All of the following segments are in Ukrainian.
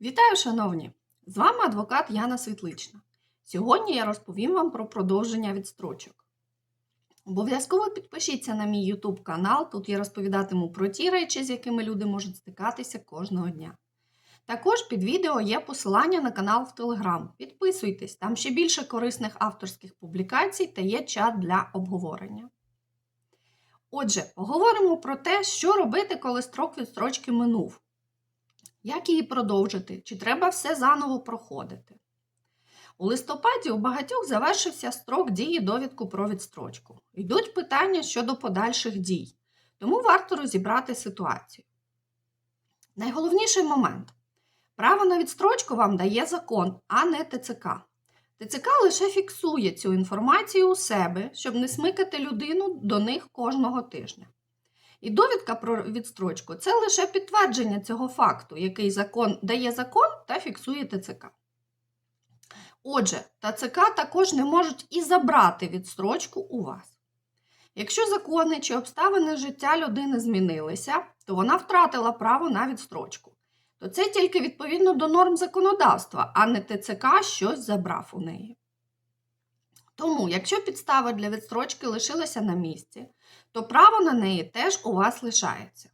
Вітаю, шановні! З вами адвокат Яна Світлична. Сьогодні я розповім вам про продовження відстрочок. Обов'язково підпишіться на мій YouTube канал, тут я розповідатиму про ті речі, з якими люди можуть стикатися кожного дня. Також під відео є посилання на канал в Telegram. Підписуйтесь, там ще більше корисних авторських публікацій та є чат для обговорення. Отже, поговоримо про те, що робити, коли строк відстрочки минув. Як її продовжити? Чи треба все заново проходити? У листопаді у багатьох завершився строк дії довідку про відстрочку. Йдуть питання щодо подальших дій, тому варто розібрати ситуацію. Найголовніший момент: право на відстрочку вам дає закон, а не ТЦК. ТЦК лише фіксує цю інформацію у себе, щоб не смикати людину до них кожного тижня. І довідка про відстрочку це лише підтвердження цього факту, який закон дає закон та фіксує ТЦК. Отже, ТЦК також не можуть і забрати відстрочку у вас. Якщо закони чи обставини життя людини змінилися, то вона втратила право на відстрочку. То це тільки відповідно до норм законодавства, а не ТЦК щось забрав у неї. Тому, якщо підстави для відстрочки лишилися на місці, то право на неї теж у вас лишається.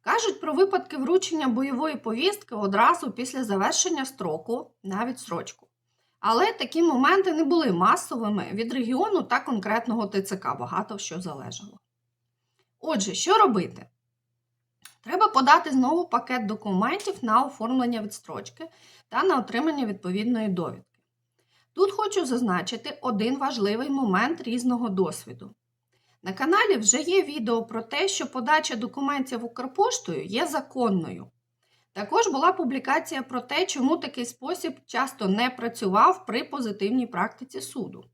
Кажуть про випадки вручення бойової повістки одразу після завершення строку на відстрочку. Але такі моменти не були масовими від регіону та конкретного ТЦК, багато що залежало. Отже, що робити? Треба подати знову пакет документів на оформлення відстрочки та на отримання відповідної довідки. Тут хочу зазначити один важливий момент різного досвіду. На каналі вже є відео про те, що подача документів Укрпоштою є законною. Також була публікація про те, чому такий спосіб часто не працював при позитивній практиці суду.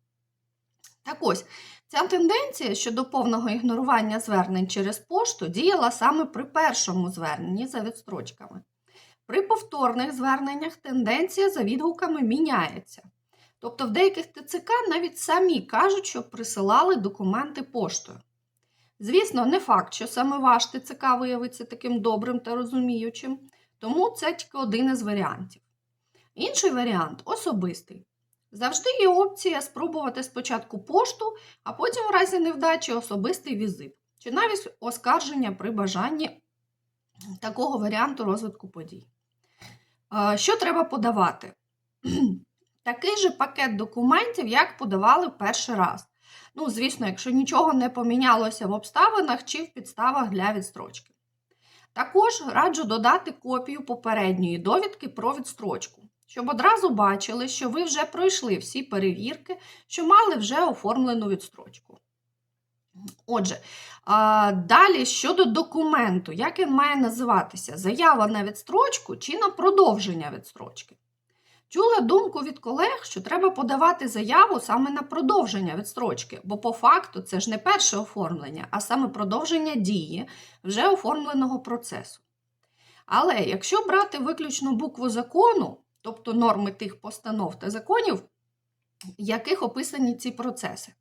Так ось, ця тенденція щодо повного ігнорування звернень через пошту діяла саме при першому зверненні за відстрочками. При повторних зверненнях тенденція за відгуками міняється. Тобто в деяких ТЦК навіть самі кажуть, що присилали документи поштою. Звісно, не факт, що саме ваш ТЦК виявиться таким добрим та розуміючим, тому це тільки один із варіантів. Інший варіант особистий. Завжди є опція спробувати спочатку пошту, а потім, в разі невдачі, особистий візит, чи навіть оскарження при бажанні такого варіанту розвитку подій. Що треба подавати? Такий же пакет документів, як подавали перший раз. Ну, звісно, якщо нічого не помінялося в обставинах чи в підставах для відстрочки. Також раджу додати копію попередньої довідки про відстрочку, щоб одразу бачили, що ви вже пройшли всі перевірки, що мали вже оформлену відстрочку. Отже, далі щодо документу, як він має називатися? Заява на відстрочку чи на продовження відстрочки? Чула думку від колег, що треба подавати заяву саме на продовження відстрочки, бо по факту це ж не перше оформлення, а саме продовження дії вже оформленого процесу. Але якщо брати виключно букву закону, тобто норми тих постанов та законів, яких описані ці процеси,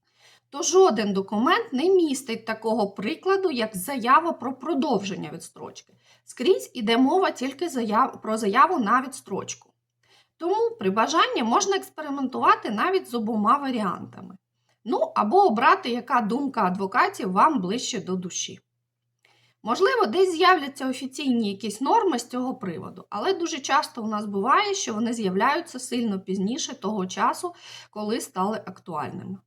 то жоден документ не містить такого прикладу, як заява про продовження відстрочки. Скрізь іде мова тільки заяв... про заяву на відстрочку. Тому при бажанні можна експериментувати навіть з обома варіантами. Ну, або обрати, яка думка адвокатів вам ближче до душі. Можливо, десь з'являться офіційні якісь норми з цього приводу, але дуже часто у нас буває, що вони з'являються сильно пізніше того часу, коли стали актуальними.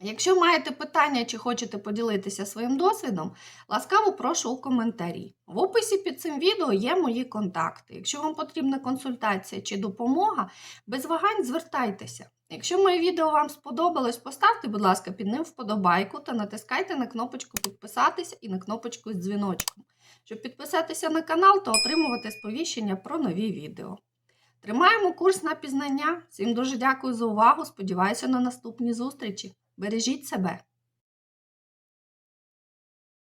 Якщо маєте питання чи хочете поділитися своїм досвідом, ласкаво прошу у коментарі. В описі під цим відео є мої контакти. Якщо вам потрібна консультація чи допомога, без вагань звертайтеся. Якщо моє відео вам сподобалось, поставте, будь ласка, під ним вподобайку та натискайте на кнопочку підписатися і на кнопочку з дзвіночком, щоб підписатися на канал та отримувати сповіщення про нові відео. Тримаємо курс на пізнання. Всім дуже дякую за увагу. Сподіваюся на наступні зустрічі. Бережіть себе!